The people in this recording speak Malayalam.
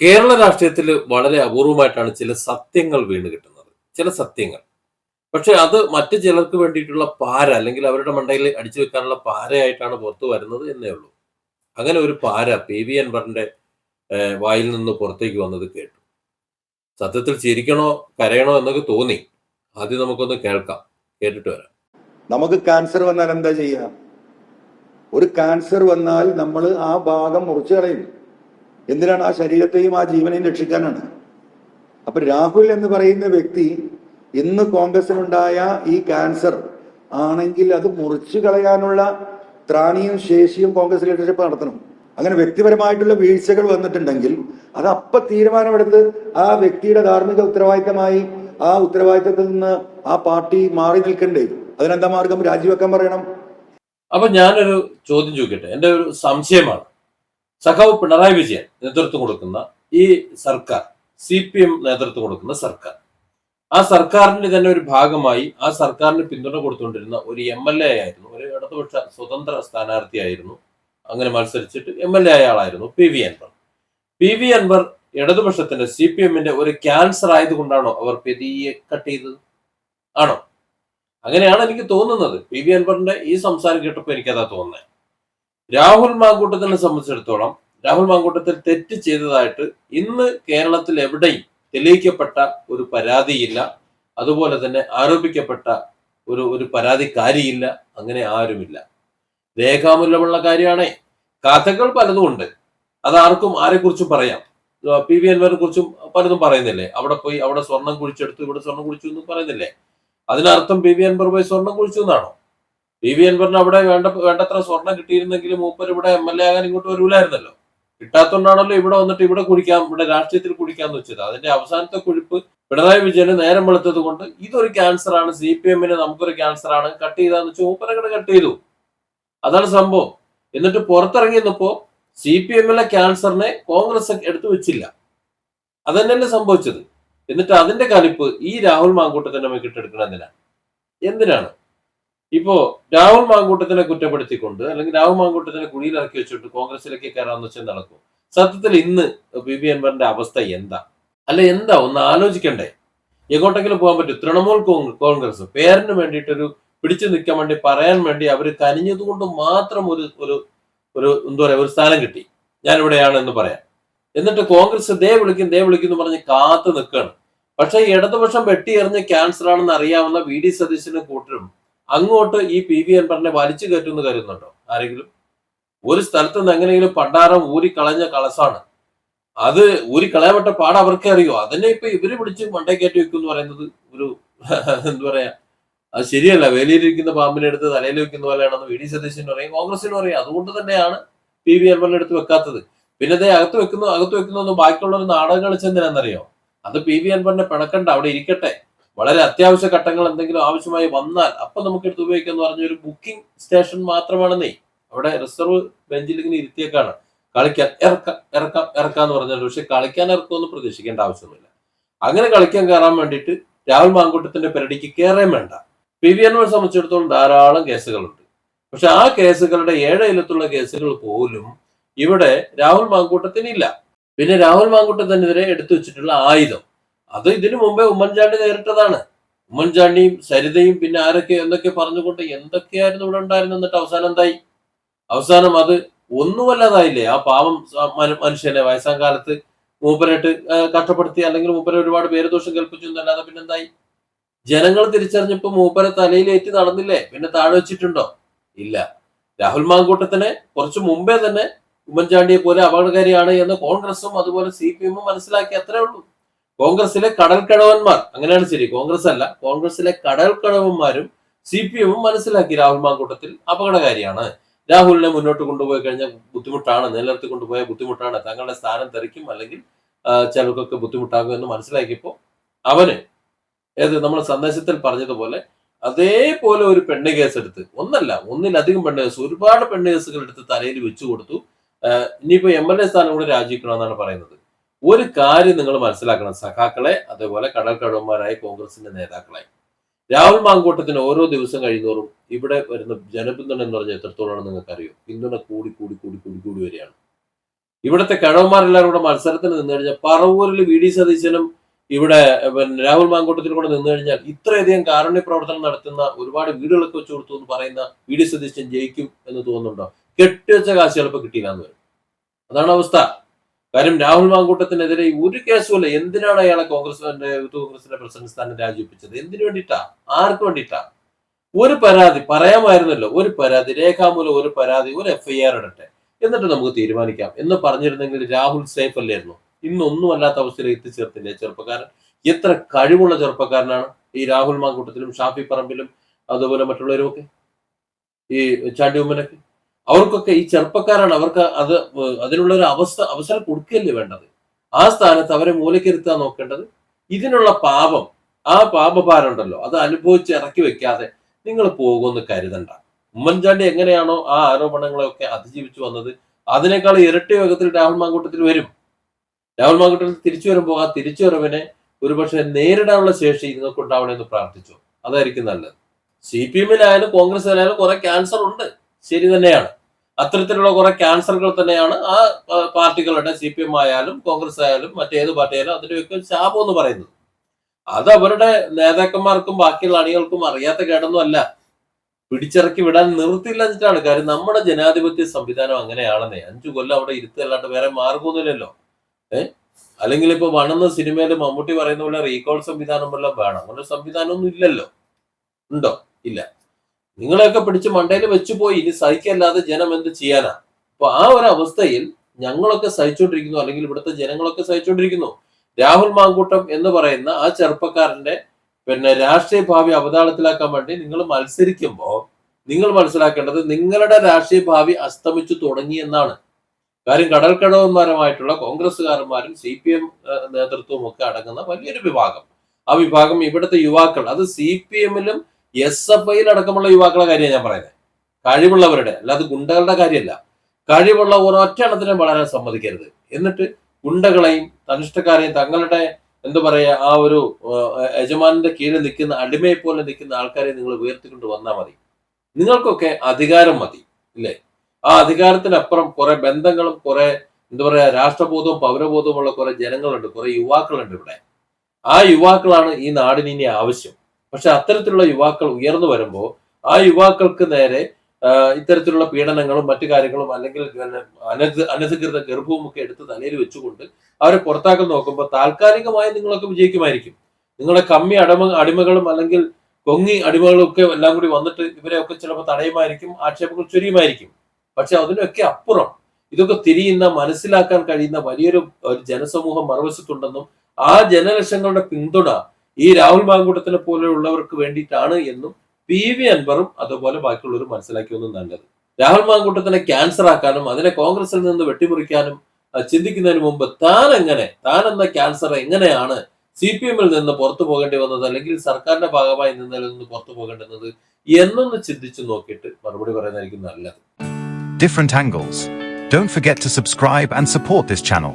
കേരള രാഷ്ട്രീയത്തിൽ വളരെ അപൂർവമായിട്ടാണ് ചില സത്യങ്ങൾ വീണ് കിട്ടുന്നത്. ചില സത്യങ്ങൾ. പക്ഷെ അത് മറ്റു ചിലർക്ക് വേണ്ടിയിട്ടുള്ള പാര അല്ലെങ്കിൽ അവരുടെ മണ്ടയിൽ അടിച്ചു വെക്കാനുള്ള പാരയായിട്ടാണ് പുറത്തു വരുന്നത് എന്നേ ഉള്ളൂ. അങ്ങനെ ഒരു പാര പി വി അൻവറിന്റെ വായിൽ നിന്ന് പുറത്തേക്ക് വന്നത് കേട്ടു. സത്യത്തിൽ ചിരിക്കണോ കരയണോ എന്നൊക്കെ തോന്നി. ആദ്യം നമുക്കൊന്ന് കേൾക്കാം. കേട്ടിട്ട് വരാം. നമുക്ക് ക്യാൻസർ വന്നാൽ എന്താ ചെയ്യുക? ഒരു ക്യാൻസർ വന്നാൽ നമ്മൾ ആ ഭാഗം മുറിച്ചു കളയും. എന്തിനാണ് ആ ശരീരത്തെയും ആ ജീവനെയും രക്ഷിക്കാനാണ്? അപ്പൊ രാഹുൽ എന്ന് പറയുന്ന വ്യക്തി ഇന്ന് കോൺഗ്രസിനുണ്ടായ ഈ ക്യാൻസർ ആണെങ്കിൽ അത് മുറിച്ചു കളയാനുള്ള ത്രാണിയും ശേഷിയും കോൺഗ്രസ് ലീഡർഷിപ്പ് നടത്തണം. അങ്ങനെ വ്യക്തിപരമായിട്ടുള്ള വീഴ്ചകൾ വന്നിട്ടുണ്ടെങ്കിൽ അത് അപ്പൊ തീരുമാനമെടുത്ത് ആ വ്യക്തിയുടെ ധാർമ്മിക ഉത്തരവാദിത്തമായി ആ ഉത്തരവാദിത്തത്തിൽ നിന്ന് ആ പാർട്ടി മാറി നിൽക്കണ്ടേ അതിനെന്താ മാർഗം? രാജിവെക്കാൻ പറയണം. അപ്പൊ ഞാനൊരു ചോദ്യം ചോദിക്കട്ടെ? എന്റെ ഒരു സംശയമാണ്. സഖാവ് പിണറായി വിജയൻ നേതൃത്വം കൊടുക്കുന്ന ഈ സർക്കാർ സി പി എം നേതൃത്വം കൊടുക്കുന്ന സർക്കാർ. ആ സർക്കാരിന്റെ തന്നെ ഒരു ഭാഗമായി ആ സർക്കാരിന് പിന്തുണ കൊടുത്തുകൊണ്ടിരുന്ന ഒരു എം എൽ എ ആയിരുന്നു. ഒരു ഇടതുപക്ഷ സ്വതന്ത്ര സ്ഥാനാർത്ഥിയായിരുന്നു. അങ്ങനെ മത്സരിച്ചിട്ട് എം എൽ എ ആയ ആളായിരുന്നു P V Anvar. P V Anvar ഇടതുപക്ഷത്തിന്റെ സി പി എമ്മിന്റെ ഒരു ക്യാൻസർ ആയതുകൊണ്ടാണോ അവർ പെരിയെ കട്ട് ചെയ്തത്? ആണോ? അങ്ങനെയാണ് എനിക്ക് തോന്നുന്നത്. പി വി അൻവറിന്റെ ഈ സംസാരം കേട്ടപ്പോൾ എനിക്കതാ തോന്നുന്നത്. രാഹുൽ മാങ്കൂട്ടത്തിനെ സംബന്ധിച്ചിടത്തോളം രാഹുൽ മാങ്കൂട്ടത്തിൽ തെറ്റ് ചെയ്തതായിട്ട് ഇന്ന് കേരളത്തിൽ എവിടെയും തെളിയിക്കപ്പെട്ട ഒരു പരാതിയില്ല. അതുപോലെ തന്നെ ആരോപിക്കപ്പെട്ട ഒരു ഒരു പരാതിക്കാരിയില്ല. അങ്ങനെ ആരുമില്ല. രേഖാമൂലമുള്ള കാര്യമാണേ. കഥകൾ പലതും ഉണ്ട്. അത് ആർക്കും ആരെക്കുറിച്ചും പറയാം. പി വി അൻവറിനെ കുറിച്ചും പലതും പറയുന്നില്ലേ? അവിടെ പോയി അവിടെ സ്വർണം കുഴിച്ചെടുത്തു ഇവിടെ സ്വർണം കുഴിച്ചു എന്നും പറയുന്നില്ലേ? അതിനർത്ഥം പി വി അൻവർ പോയി സ്വർണം കുഴിച്ചു എന്നാണോ? പി വി അൻവറിന് അവിടെ വേണ്ട വേണ്ടത്ര സ്വർണം കിട്ടിയിരുന്നെങ്കിൽ മൂപ്പർ ഇവിടെ എം എൽ എ ആകാൻ ഇങ്ങോട്ട് വരൂലായിരുന്നല്ലോ. കിട്ടാത്തോണ്ടാണല്ലോ ഇവിടെ വന്നിട്ട് ഇവിടെ കുടിക്കാം ഇവിടെ രാഷ്ട്രീയത്തിൽ കുടിക്കാന്ന് വെച്ചത്. അതിന്റെ അവസാനത്തെ കുഴിപ്പ് പിണറായി വിജയന് നേരം വെളുത്തത് കൊണ്ട് ഇതൊരു ക്യാൻസർ ആണ്. സി പി എമ്മിന് നമുക്കൊരു ക്യാൻസർ ആണ്. കട്ട് ചെയ്താന്ന് വെച്ചാൽ മൂപ്പരങ്ങട് കട്ട് ചെയ്തു. അതാണ് സംഭവം. എന്നിട്ട് പുറത്തിറങ്ങി നിന്നപ്പോ സി പി എമ്മിലെ ക്യാൻസറിനെ കോൺഗ്രസ് എടുത്തു വെച്ചില്ല. അതന്നെയല്ലേ സംഭവിച്ചത്. എന്നിട്ട് അതിന്റെ കലിപ്പ് ഈ രാഹുൽ മാങ്കൂട്ടത്തിന്റെ മേക്കിട്ടെടുക്കണം എന്തിനാണ് എന്തിനാ? എന്തിനാണ്? ഇപ്പോ രാഹുൽ മാങ്കൂട്ടത്തിനെ കുറ്റപ്പെടുത്തിക്കൊണ്ട് അല്ലെങ്കിൽ രാഹുൽ മാങ്കൂട്ടത്തിനെ കുഴിയിൽ ഇറക്കി വെച്ചിട്ട് കോൺഗ്രസിലേക്ക് കയറാന്ന് വെച്ചാൽ നടക്കും. സത്യത്തിൽ ഇന്ന് ബി ബി അൻവറിന്റെ അവസ്ഥ എന്താ? അല്ല എന്താ? ഒന്ന് ആലോചിക്കണ്ടേ. എങ്ങോട്ടെങ്കിലും പോകാൻ പറ്റും. തൃണമൂൽ കോൺഗ്രസ് പേരിന് വേണ്ടിയിട്ടൊരു പിടിച്ചു നിൽക്കാൻ വേണ്ടി പറയാൻ വേണ്ടി അവർ കനിഞ്ഞതുകൊണ്ട് മാത്രം ഒരു ഒരു ഒരു എന്താ പറയാ ഒരു സ്ഥാനം കിട്ടി. ഞാൻ ഇവിടെയാണ് എന്ന് പറയാം. എന്നിട്ട് കോൺഗ്രസ് ദേ വിളിക്കും ദേ വിളിക്കും എന്ന് പറഞ്ഞ് കാത്തു നിൽക്കുകയാണ്. പക്ഷേ ഇടതുപക്ഷം വെട്ടിയെറിഞ്ഞ് ക്യാൻസർ ആണെന്ന് അറിയാവുന്ന വി ഡി സതീശനും കൂട്ടരും അങ്ങോട്ട് ഈ പി വി അൻവറിനെ വലിച്ചു കയറ്റുമെന്ന് കരുതുന്നുണ്ടോ? ആരെങ്കിലും? ഒരു സ്ഥലത്ത് നിന്ന് എങ്ങനെയെങ്കിലും പണ്ടാരം ഊരിക്കളഞ്ഞ കളസാണ് അത് ഊരിക്കളയപ്പെട്ട പാട് അവർക്കേ അറിയോ? അതിനെ ഇപ്പൊ ഇവർ പിടിച്ച് മണ്ടേ കയറ്റി വെക്കും എന്ന് പറയുന്നത് ഒരു എന്താ പറയാ അത് ശരിയല്ല. വേലിയിലിരിക്കുന്ന പാമ്പിനെ എടുത്ത് തലയിൽ വെക്കുന്ന പോലെയാണെന്ന് വി ഡി സതീശൻ പറയും കോൺഗ്രസിന് പറയും അതുകൊണ്ട് തന്നെയാണ് പി വി അൻവറിനെ എടുത്ത് വെക്കാത്തത്. പിന്നെ അതേ അകത്ത് വെക്കുന്നു അകത്ത് വെക്കുന്നൊന്നും ബാക്കിയുള്ളവർ നാടകം കളിച്ചെന്തിനാണെന്നറിയോ അത് പി വി അൻവറിനെ പിണക്കണ്ട. അവിടെ ഇരിക്കട്ടെ. വളരെ അത്യാവശ്യ ഘട്ടങ്ങൾ എന്തെങ്കിലും ആവശ്യമായി വന്നാൽ അപ്പൊ നമുക്ക് എടുത്ത് ഉപയോഗിക്കാം എന്ന് പറഞ്ഞ ഒരു ബുക്കിംഗ് സ്റ്റേഷൻ മാത്രമാണെന്നേ. അവിടെ റിസർവ് ബെഞ്ചിൽ ഇങ്ങനെ ഇരുത്തിയേക്കാണ്. കളിക്കാൻ ഇറക്കാം ഇറക്കാം ഇറക്കാം എന്ന് പറഞ്ഞാൽ പക്ഷെ കളിക്കാൻ ഇറക്കുമെന്ന് പ്രതീക്ഷിക്കേണ്ട ആവശ്യമൊന്നുമില്ല. അങ്ങനെ കളിക്കാൻ കയറാൻ വേണ്ടിയിട്ട് രാഹുൽ മാങ്കൂട്ടത്തിന്റെ പെരടിക്ക് കയറേം വേണ്ട. പി വി എന്നെ സംബന്ധിച്ചിടത്തോളം ധാരാളം കേസുകളുണ്ട്. പക്ഷെ ആ കേസുകളുടെ ഏഴ് ഇലത്തുള്ള കേസുകൾ പോലും ഇവിടെ രാഹുൽ മാങ്കൂട്ടത്തിനില്ല. പിന്നെ രാഹുൽ മാങ്കൂട്ടത്തിനെതിരെ എടുത്തു വെച്ചിട്ടുള്ള ആയുധം. അത് ഇതിനു മുമ്പേ ഉമ്മൻചാണ്ടി നേരിട്ടതാണ്. ഉമ്മൻചാണ്ടിയും സരിതയും പിന്നെ ആരൊക്കെ എന്തൊക്കെ പറഞ്ഞുകൊണ്ട് എന്തൊക്കെയായിരുന്നു ഇവിടെ ഉണ്ടായിരുന്നു എന്നിട്ട് അവസാനം എന്തായി? അവസാനം അത് ഒന്നുമല്ലാതായില്ലേ? ആ പാവം മനുഷ്യനെ വയസ്സാം കാലത്ത് മൂപ്പരായിട്ട് കഷ്ടപ്പെടുത്തി അല്ലെങ്കിൽ മൂപ്പരെ ഒരുപാട് പേരുദോഷം കേൾപ്പിച്ചു എന്നല്ലാതെ പിന്നെന്തായി ജനങ്ങൾ തിരിച്ചറിഞ്ഞപ്പോ മൂപ്പരെ തലയിലേറ്റി നടന്നില്ലേ? പിന്നെ താഴെ വെച്ചിട്ടുണ്ടോ? ഇല്ല. രാഹുൽ മാങ്കൂട്ടത്തിനെ കുറച്ചു മുമ്പേ തന്നെ ഉമ്മൻചാണ്ടിയെ പോലെ അപകടകാരിയാണ് എന്ന് കോൺഗ്രസും അതുപോലെ സി പി എമ്മും മനസ്സിലാക്കി അത്രേ ഉള്ളൂ. കോൺഗ്രസിലെ കടൽക്കടവന്മാർ. അങ്ങനെയാണ് ശരി കോൺഗ്രസ് അല്ല കോൺഗ്രസിലെ കടൽക്കടവന്മാരും സി പി എമ്മും മനസ്സിലാക്കി രാഹുൽ മാങ്കൂട്ടത്തിൽ അപകടകാരിയാണ്. രാഹുലിനെ മുന്നോട്ട് കൊണ്ടുപോയി കഴിഞ്ഞാൽ ബുദ്ധിമുട്ടാണ് നിലനിർത്തി കൊണ്ടുപോയ ബുദ്ധിമുട്ടാണ്. തങ്ങളുടെ സ്ഥാനം തെറിക്കും അല്ലെങ്കിൽ ചിലർക്കൊക്കെ ബുദ്ധിമുട്ടാകും എന്ന് മനസ്സിലാക്കിയപ്പോൾ അവന് ഏത് നമ്മൾ സന്ദേശത്തിൽ പറഞ്ഞതുപോലെ അതേപോലെ ഒരു പെണ്ണ് കേസ് എടുത്ത് ഒന്നല്ല ഒന്നിലധികം പെണ്ണ് കേസ് ഒരുപാട് പെണ്ണ് കേസുകൾ എടുത്ത് തലയിൽ വെച്ചു കൊടുത്തു. ഇനിയിപ്പോ എം എൽ എ സ്ഥാനം കൂടെ രാജിക്കണമെന്നാണ് പറയുന്നത്. ഒരു കാര്യം നിങ്ങൾ മനസ്സിലാക്കണം. സഖാക്കളെ അതേപോലെ കടൽക്കടവന്മാരായ കോൺഗ്രസിന്റെ നേതാക്കളെ. രാഹുൽ മാങ്കൂട്ടത്തിന് ഓരോ ദിവസം കഴിയുന്നോറും ഇവിടെ വരുന്ന ജനപിന്തുണ എന്ന് പറഞ്ഞാൽ എത്രത്തോളാണ് നിങ്ങൾക്ക് അറിയോ പിന്തുണ കൂടി കൂടി കൂടി കൂടി കൂടി വരികയാണ്. ഇവിടുത്തെ കഴവന്മാരെല്ലാവരും കൂടെ മത്സരത്തിന് നിന്ന് കഴിഞ്ഞാൽ പറവൂരിൽ വി. ഡി. സതീശനും ഇവിടെ രാഹുൽ മാങ്കൂട്ടത്തിൽ കൂടെ നിന്ന് കഴിഞ്ഞാൽ ഇത്രയധികം കാരുണ്യ പ്രവർത്തനം നടത്തുന്ന ഒരുപാട് വീടുകളൊക്കെ വെച്ച് കൊടുത്തു എന്ന് പറയുന്ന വി. ഡി. സതീശൻ ജയിക്കും എന്ന് തോന്നുന്നുണ്ടോ? കെട്ടിവെച്ച കാശ് ചിലപ്പോൾ കിട്ടിയില്ല എന്ന് വരും. അതാണ് അവസ്ഥ. കാര്യം രാഹുൽ മാങ്കൂട്ടത്തിനെതിരെ ഒരു കേസുമല്ല എന്തിനാണ് അയാളെ കോൺഗ്രസിന്റെ യൂത്ത് കോൺഗ്രസിന്റെ പ്രസിഡന്റ് സ്ഥാനം രാജിവെപ്പിച്ചത്? എന്തിനു വേണ്ടിയിട്ടാ? ആർക്ക് വേണ്ടിയിട്ടാ? ഒരു പരാതി പറയാമായിരുന്നല്ലോ. ഒരു പരാതി രേഖാമൂലം ഒരു പരാതി ഒരു എഫ്ഐആർ ഇടട്ടെ. എന്നിട്ട് നമുക്ക് തീരുമാനിക്കാം. എന്ന് പറഞ്ഞിരുന്നെങ്കിൽ രാഹുൽ സേഫ് അല്ലായിരുന്നു? ഇന്നൊന്നും അല്ലാത്ത അവസ്ഥയിൽ എത്തിച്ചേർത്തില്ലേ ചെറുപ്പക്കാരൻ? എത്ര കഴിവുള്ള ചെറുപ്പക്കാരനാണ് ഈ രാഹുൽ മാങ്കൂട്ടത്തിലും ഷാഫി പറമ്പിലും അതുപോലെ മറ്റുള്ളവരുമൊക്കെ? ഈ ചാണ്ടി ഉമ്മനൊക്കെ? അവർക്കൊക്കെ ഈ ചെറുപ്പക്കാരാണ് അവർക്ക് അത് അതിനുള്ള ഒരു അവസ്ഥ അവസരം കൊടുക്കുകയല്ലേ വേണ്ടത്? ആ സ്ഥാനത്ത് അവരെ മൂലക്കിരുത്താൻ നോക്കേണ്ടത്? ഇതിനുള്ള പാപം ആ പാപഭാരം ഉണ്ടല്ലോ അത് അനുഭവിച്ച് ഇറക്കി വെക്കാതെ നിങ്ങൾ പോകുമെന്ന് കരുതണ്ട. ഉമ്മൻചാണ്ടി എങ്ങനെയാണോ ആ ആരോപണങ്ങളെയൊക്കെ അതിജീവിച്ചു വന്നത് അതിനേക്കാൾ ഇരട്ടി വേഗത്തിൽ രാഹുൽ മാങ്കൂട്ടത്തിൽ വരും. രാഹുൽ മാങ്കൂട്ടത്തിൽ തിരിച്ചു വരുമ്പോൾ ആ തിരിച്ചു വരവിനെ ഒരുപക്ഷെ നേരിടാനുള്ള ശേഷി നിങ്ങൾക്ക് ഉണ്ടാവണമെന്ന് പ്രാർത്ഥിച്ചു. അതായിരിക്കും നല്ലത്. സി പി എമ്മിലായാലും കോൺഗ്രസിലായാലും കുറെ ക്യാൻസർ ഉണ്ട്. ശരി തന്നെയാണ്. അത്തരത്തിലുള്ള കുറെ ക്യാൻസറുകൾ തന്നെയാണ് ആ പാർട്ടികളുടെ സി പി എം ആയാലും കോൺഗ്രസ് ആയാലും മറ്റേത് പാർട്ടിയായാലും അതിന്റെയൊക്കെ ശാപം എന്ന് പറയുന്നത്. അത് അവരുടെ നേതാക്കന്മാർക്കും ബാക്കിയുള്ള അണികൾക്കും അറിയാത്ത കേടൊന്നും അല്ല. പിടിച്ചിറക്കി വിടാൻ നിർത്തില്ല എന്നിട്ടാണ് കാര്യം നമ്മുടെ ജനാധിപത്യ സംവിധാനം അങ്ങനെയാണെന്നേ. അഞ്ചു കൊല്ലം അവിടെ ഇരുത്തല്ലാണ്ട് വേറെ മാർഗമൊന്നുമില്ലല്ലോ. ഏഹ് അല്ലെങ്കിൽ ഇപ്പൊ വണന്ന സിനിമയിൽ മമ്മൂട്ടി പറയുന്ന പോലെ റീകോൾ സംവിധാനം വല്ലതും വേണം. അങ്ങനെ സംവിധാനമൊന്നും ഇല്ലല്ലോ. ഉണ്ടോ? ഇല്ല. നിങ്ങളെയൊക്കെ പിടിച്ച് മണ്ടയിൽ വെച്ചു പോയി ഇനി സഹിക്കല്ലാതെ ജനം എന്ത് ചെയ്യാനാ? അപ്പൊ ആ ഒരു അവസ്ഥയിൽ ഞങ്ങളൊക്കെ സഹിച്ചുകൊണ്ടിരിക്കുന്നു അല്ലെങ്കിൽ ഇവിടുത്തെ ജനങ്ങളൊക്കെ സഹിച്ചുകൊണ്ടിരിക്കുന്നു രാഹുൽ മാങ്കൂട്ടം എന്ന് പറയുന്ന ആ ചെറുപ്പക്കാരന്റെ പിന്നെ രാഷ്ട്രീയ ഭാവി അവതാളത്തിലാക്കാൻ വേണ്ടി നിങ്ങൾ മത്സരിക്കുമ്പോൾ നിങ്ങൾ മനസ്സിലാക്കേണ്ടത് നിങ്ങളുടെ രാഷ്ട്രീയ ഭാവി അസ്തമിച്ചു തുടങ്ങി എന്നാണ്. കാര്യം കടൽക്കടവന്മാരുമായിട്ടുള്ള കോൺഗ്രസ്സുകാരന്മാരും സി പി എം നേതൃത്വവും ഒക്കെ അടങ്ങുന്ന വലിയൊരു വിഭാഗം. ആ വിഭാഗം ഇവിടുത്തെ യുവാക്കൾ. അത് സി പി എമ്മിലും എസ് എഫ് ഐയിൽ അടക്കമുള്ള യുവാക്കളെ കാര്യമാണ് ഞാൻ പറയുന്നത്. കഴിവുള്ളവരുടെ അല്ലാതെ ഗുണ്ടകളുടെ കാര്യമല്ല. കഴിവുള്ള ഒരൊറ്റ എണ്ണത്തിനും വളരാൻ സമ്മതിക്കരുത്. എന്നിട്ട് ഗുണ്ടകളെയും തനിഷ്ടക്കാരെയും തങ്ങളുടെ എന്താ പറയാ ആ ഒരു യജമാനന്റെ കീഴിൽ നിൽക്കുന്ന അടിമയെ പോലെ നിൽക്കുന്ന ആൾക്കാരെ നിങ്ങൾ ഉയർത്തിക്കൊണ്ട് വന്നാൽ മതി. നിങ്ങൾക്കൊക്കെ അധികാരം മതി ഇല്ലേ? ആ അധികാരത്തിനപ്പുറം കുറെ ബന്ധങ്ങളും കുറെ എന്താ പറയാ രാഷ്ട്രബോധവും പൗരബോധവും ഉള്ള കുറെ ജനങ്ങളുണ്ട് കുറെ യുവാക്കളുണ്ട് ഇവിടെ. ആ യുവാക്കളാണ് ഈ നാടിന് ഇനി ആവശ്യം. പക്ഷെ അത്തരത്തിലുള്ള യുവാക്കൾ ഉയർന്നു വരുമ്പോൾ ആ യുവാക്കൾക്ക് നേരെ ഇത്തരത്തിലുള്ള പീഡനങ്ങളും മറ്റു കാര്യങ്ങളും അല്ലെങ്കിൽ അനധികൃത ഗർഭവും ഒക്കെ എടുത്ത് തലയിൽ വെച്ചുകൊണ്ട് അവരെ പുറത്താക്കാൻ നോക്കുമ്പോൾ താൽക്കാലികമായി നിങ്ങളൊക്കെ വിജയിക്കുമായിരിക്കും. നിങ്ങളെ കമ്മി അടിമ അടിമകളും അല്ലെങ്കിൽ കൊങ്ങി അടിമകളും ഒക്കെ എല്ലാം കൂടി വന്നിട്ട് ഇവരെയൊക്കെ ചിലപ്പോൾ തടയുമായിരിക്കും ആക്ഷേപങ്ങൾ ചൊരിയുമായിരിക്കും. പക്ഷെ അതിനൊക്കെ അപ്പുറം ഇതൊക്കെ തിരിയുന്ന മനസ്സിലാക്കാൻ കഴിയുന്ന വലിയൊരു ജനസമൂഹം മറുവശത്തുണ്ടെന്നും ആ ജനലക്ഷങ്ങളുടെ പിന്തുണ ഈ രാഹുൽ മാങ്കൂട്ടത്തിനെ പോലെയുള്ളവർക്ക് വേണ്ടിയിട്ടാണ് എന്നും പി വി അൻവറും അതുപോലെ ബാക്കിയുള്ളവരും മനസ്സിലാക്കിയൊന്നും നല്ലത്. രാഹുൽ മാങ്കൂട്ടത്തിനെ ക്യാൻസർ ആക്കാനും അതിനെ കോൺഗ്രസിൽ നിന്ന് വെട്ടിമുറിക്കാനും ചിന്തിക്കുന്നതിന് മുമ്പ് താൻ എങ്ങനെ താൻ എന്ന ക്യാൻസർ എങ്ങനെയാണ് സി പി എമ്മിൽ നിന്ന് പുറത്തു പോകേണ്ടി വന്നത് അല്ലെങ്കിൽ സർക്കാരിന്റെ ഭാഗമായി നിന്നതിൽ നിന്ന് പുറത്തു പോകേണ്ടുന്നത് എന്നൊന്ന് ചിന്തിച്ചു നോക്കിയിട്ട് മറുപടി പറയുന്നതായിരിക്കും നല്ലത്. Different angles don't forget to subscribe and support this channel.